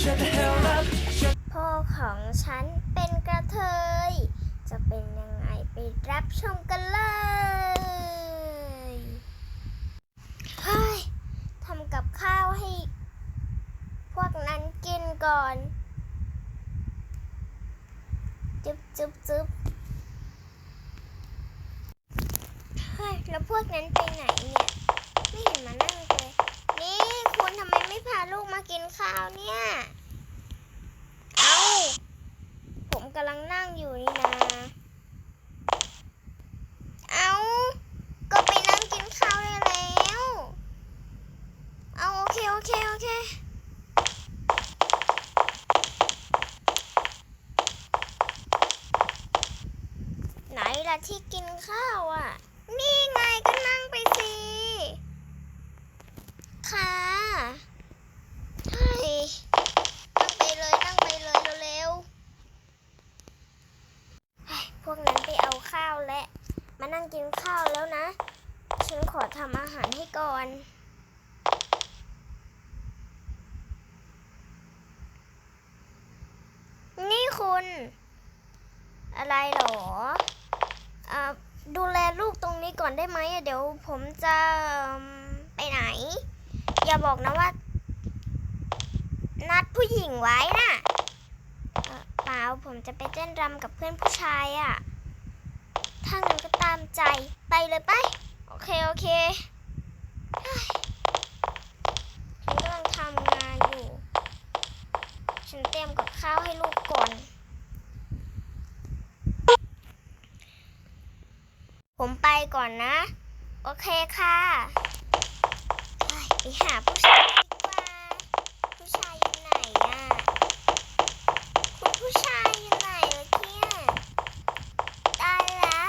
พ่อของฉันเป็นกระเทย จะเป็นยังไงไปรับชมกันเลยเฮ้ยทำกับข้าวให้ พวกนั้นกินก่อนจึ๊บจึ๊บจึ๊บเฮ้ย แล้วพวกนั้นไปไหนเนี่ย ไม่เห็นมานั่งเลยนี่คุณทำ ไมไม่พาลูกมากินข้าวเนี่ย เอาผมกำลังนั่งอยู่นี่นะ เอาก็ไปนั่งกินข้าวได้แล้ว เอาโอเคโอเคโอเคไหนล่ะที่กินข้าวอะ นี่ไงก็นั่งไปสิ ค่ะเฮ้ย นั่งไปเลยนั่งไปเลยเร็วๆเฮ้ยพวกนั้นไปเอาข้าวและ มา นั่งกินข้าวแล้วนะ ฉันขอทำอาหารให้ก่อนนี่คุณ อะไรหรออดูแลลูกตรงนี้ก่อนได้ไหมอะเดี๋ยวผมจะไปไหน อย่าบอกนะว่า นัดผู้หญิงไว้นะเอ่อเปล่าผมจะไปเต้นรำกับเพื่อนผู้ชายอะ่ะ ถ้างั้นก็ตามใจไปเลยไป โอเค โอเคฉันกำลังทำงานอยู่ ฉันเตรียมกับข้าวให้ลูกก่อน ผมไปก่อนนะ โอเคค่ะ ไปหาผู้ชายดีกว่า ผู้ชายอยู่ไหนอะ คุณผู้ชายอยู่ไหนล่ะเนี่ยตายละ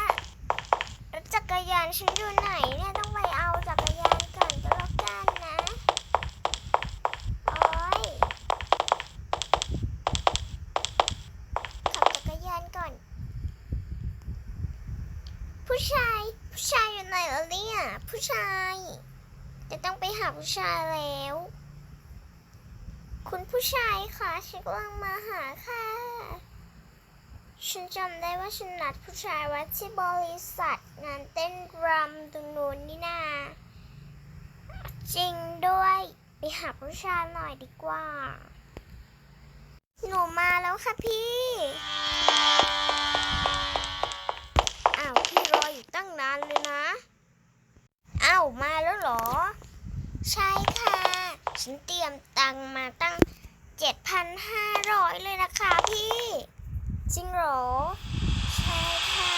แล้วจักรยานฉันอยู่ไหนเนี่ยต้องไปเอาจักรยานก่อนก็แล้วกันนะ โอ๊ย ขับจักรยานก่อน ผู้ชาย ผู้ชายอยู่ไหนล่ะเนี่ย ผู้ชาย จะต้องไปหาผู้ชายแล้ว คุณผู้ชายคะฉันกำลังมาหาค่ะ ฉันจำได้ว่าฉันนัดผู้ชายไว้ที่บริษัทงานเต้นรำตรงนู้นนี่นาจริงด้วย ไปหาผู้ชายหน่อยดีกว่า หนูมาแล้วค่ะพี่อ้าวพี่รออยู่ตั้งนานเลยนะ อ้าวมาแล้วเหรอ ใช่ค่ะ ฉันเตรียมตังมาตั้ง 7,500 เลยนะคะพี่ จริงเหรอ ใช่ค่ะ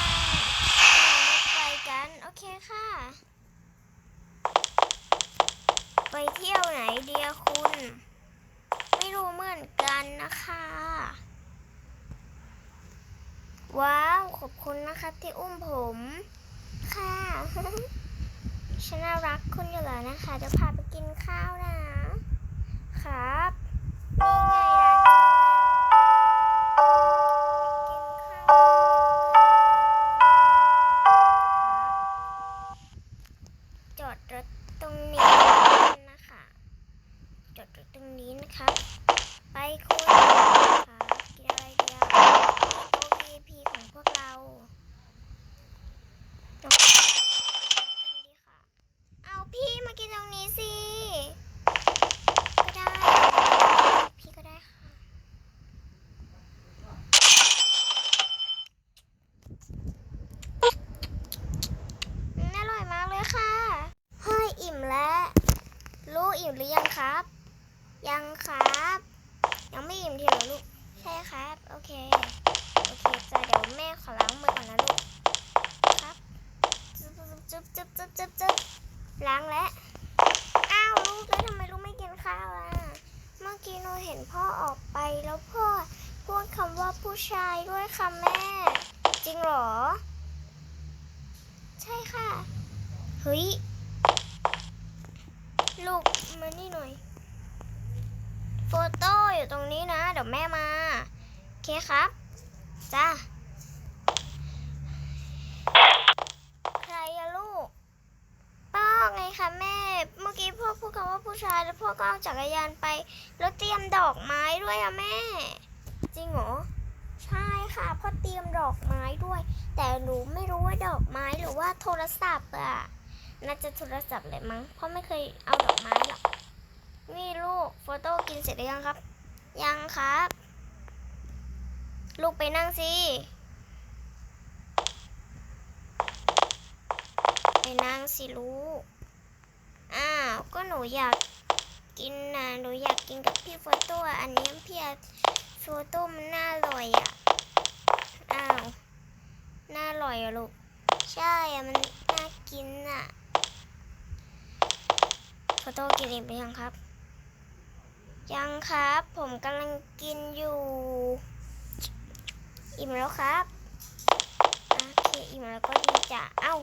ไปกัน โอเคค่ะ ไปเที่ยวไหนเดียคุณ ไม่รู้เหมือนกันนะคะ ว้าว ขอบคุณนะคะที่อุ้มผม ค่ะ ฉันน่ารักคุณอยู่แล้วนะคะจะพาไปกินข้าวนะ ครับนี่ไง อิ่มหรือยังครับ ยังครับ ยังไม่อิ่มทีเหรอลูก ใช่ครับ โอเค โอเคจ้ะเดี๋ยวแม่ขอล้างมือก่อนนะลูก ครับจุ๊บจุ๊บจุ๊บจุ๊บจุ๊บจุ๊บล้างแล้ว อ้าวลูกแล้วทำไมลูกไม่กินข้าวล่ะ เมื่อกี้หนูเห็นพ่อออกไปแล้วพ่อพูดคำว่าผู้ชายด้วยค่ะแม่ จริงเหรอ ใช่ค่ะ เฮ้ย ลูกมานี่หน่อย โฟโต้อยู่ตรงนี้นะ เดี๋ยวแม่มา โอเคครับ จ้า ใครอะลูก ป้าไงคะแม่ เมื่อกี้พ่อพูดคำว่าผู้ชายแล้วพ่อก็เอาจักรยานไป แล้วเตรียมดอกไม้ด้วยอะแม่ จริงเหรอ ใช่ค่ะพ่อเตรียมดอกไม้ด้วย แต่หนูไม่รู้ว่าดอกไม้หรือว่าโทรศัพท์อะ น่าจะโทรศัพท์เลยมั้งเพราะไม่เคยเอาดอกไม้หรอกนี่ลูกโฟโต้กินเสร็จหรือยังครับ ยังครับ ลูกไปนั่งสิไปนั่งสิลูกอ้าวก็หนูอยากกินนะหนูอยากกินกับพี่โฟโต้อันนี้พี่โฟโต้มันน่าอร่อยอะอ้าวน่าอร่อยอะลูกใช่อะมันน่ากินอะ โฟโต้กินเองไปยังครับ ยังครับ ผมกำลังกินอยู่ อิ่มแล้วครับโอเคอิ่มแล้วก็ดีจ้ะเอ้า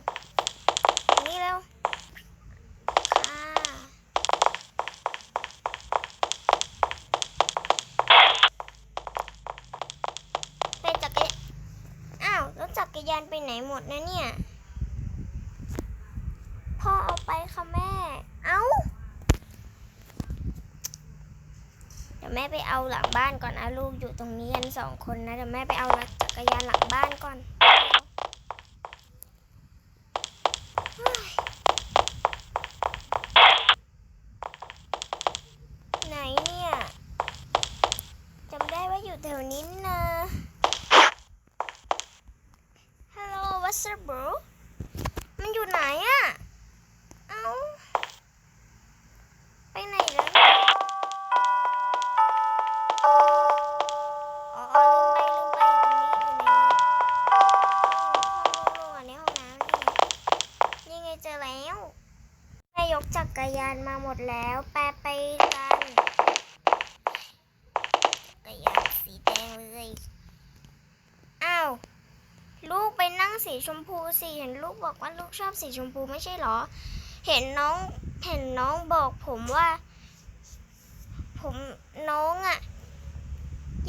นี่เร็วไปจักรยานอ้าวแล้วจักรยานไปไหนหมดนะเนี่ย พ่อเอาไปค่ะแม่ เอ้า เดี๋ยวแม่ไปเอาหลังบ้านก่อนนะลูกอยู่ตรงนี้กันสองคนนะเดี๋ยวแม่ไปเอาจักรยานหลังบ้านก่อน สีชมพูสิเห็นลูกบอกว่าลูกชอบสีชมพูไม่ใช่เหรอ เห็นน้องเห็นน้องบอกผมว่า ผมน้องอะ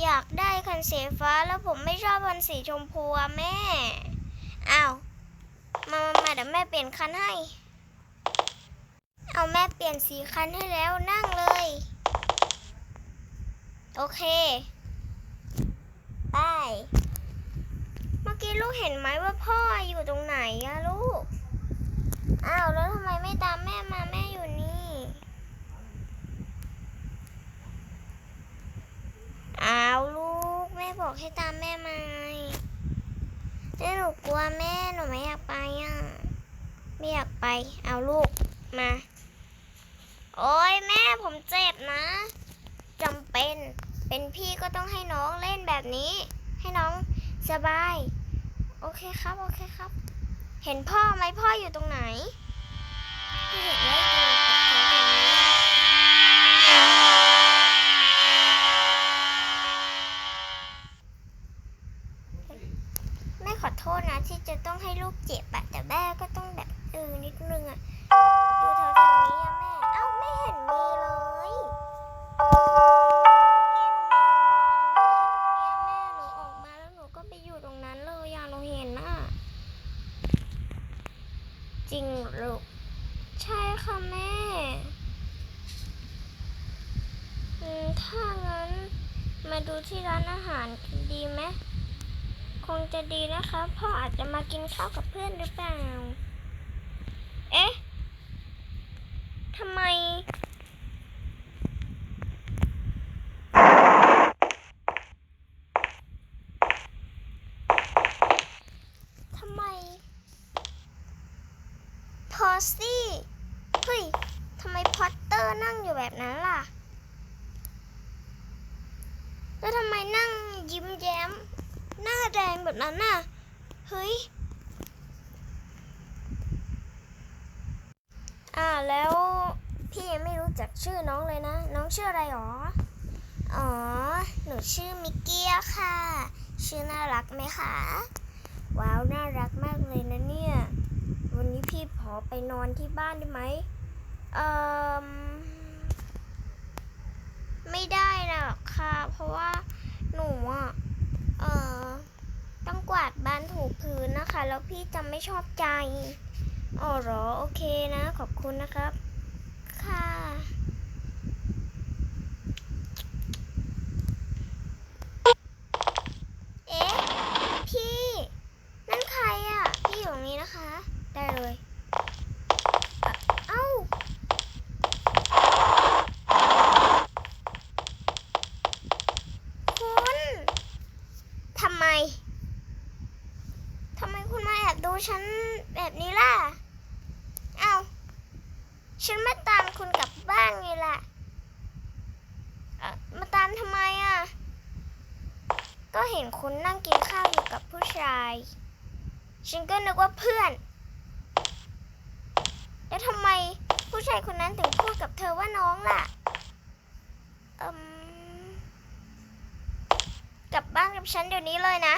อยากได้คันสีฟ้าแล้วผมไม่ชอบคันสีชมพูอะแม่อ้าวมามามาเดี๋ยวแม่เปลี่ยนคันให้ เอาแม่เปลี่ยนสีคันให้แล้วนั่งเลย โอเค ไป กี้ลูกเห็นไหมว่าพ่ออยู่ตรงไหนอะลูก อ้าวแล้วทำไมไม่ตามแม่มาแม่อยู่นี่ อ้าวลูกแม่บอกให้ตามแม่มาแม่หนูกลัวแม่หนูไม่อยากไปอะไม่อยากไป เอาลูกมา โอ้ยแม่ผมเจ็บนะจำเป็น เป็นพี่ก็ต้องให้น้องเล่นแบบนี้ ให้น้องสบาย โอเคครับ โอเคครับ เห็นพ่อไหมพ่ออยู่ตรงไหน งหรอลูกใช่ค่ะแม่ถ้างั้นมาดูที่ร้านอาหารดีไหมคงจะดีนะคะพ่ออาจจะมากินข้าวกับเพื่อนหรือเปล่า เอ๊ะ ทำไม ทำไม พอซี่เฮ้ยทำไมพอตเตอร์นั่งอยู่แบบนั้นล่ะ แล้วทำไมนั่งยิ้มแย้ม หน้าแดงแบบนั้นน่ะ เฮ้ย อ่าแล้วพี่ยังไม่รู้จักชื่อน้องเลยนะ น้องชื่ออะไรหรอ อ๋อ หนูชื่อมิกกี้ค่ะ ชื่อน่ารักไหมคะ ว้าว น่ารักมากเลยนะเนี่ย พี่ขอไปนอนที่บ้านได้ไหมเอ่อไม่ได้นะค่ะ เพราะว่าหนูอะเอ่อต้องกวาดบ้านถูพื้นนะคะ แล้วพี่จะไม่ชอบใจอ๋อเหรอ โอเคนะ ขอบคุณนะครับ ค่ะ เอ๊ะ พี่ นั่นใครอะ พี่อยู่ตรงนี้นะคะ ได้เลยอะเอ้า คุณ ทำไม ทำไมคุณมาแอบดูฉันแบบนี้ล่ะ เอ้า ฉันมาตามคุณกลับบ้านไงล่ะ มาตามทำไมอะ ก็เห็นคุณนั่งกินข้าวอยู่กับผู้ชาย ฉันก็นึกว่าเพื่อน แล้วทำไมผู้ชายคนนั้นถึงพูดกับเธอว่าน้องล่ะอืมกลับบ้านกับฉันเดี๋ยวนี้เลยนะ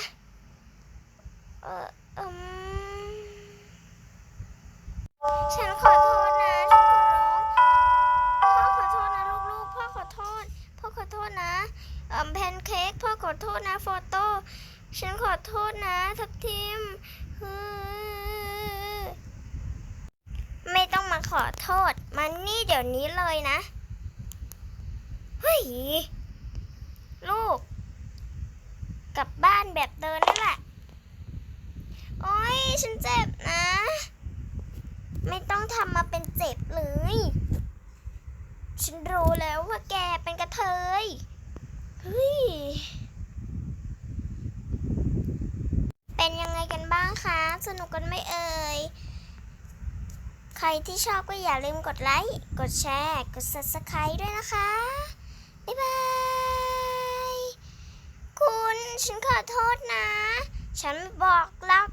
เอออืมฉันขอโทษนะ มแพนเค้กพ่อขอโทษนะโฟโต้ฉันขอโทษนะทับทิมฮือไม่ต้องมาขอโทษ มันนี่เดี๋ยวนี้เลยนะ เฮ้ย ลูก กลับบ้านแบบเดินนั่นแหละ โอ๊ยฉันเจ็บนะ ไม่ต้องทำมาเป็นเจ็บเลย ฉันรู้แล้วว่าแกเป็นกระเทย เฮ้ย เป็นยังไงกันบ้างคะ สนุกกันไม่เอ่ย ใครที่ชอบก็อย่าลืมกดไลค์ กดแชร์ กด subscribe ด้วยนะคะ บ๊ายบาย คุณฉันขอโทษนะ ฉันบอกรัก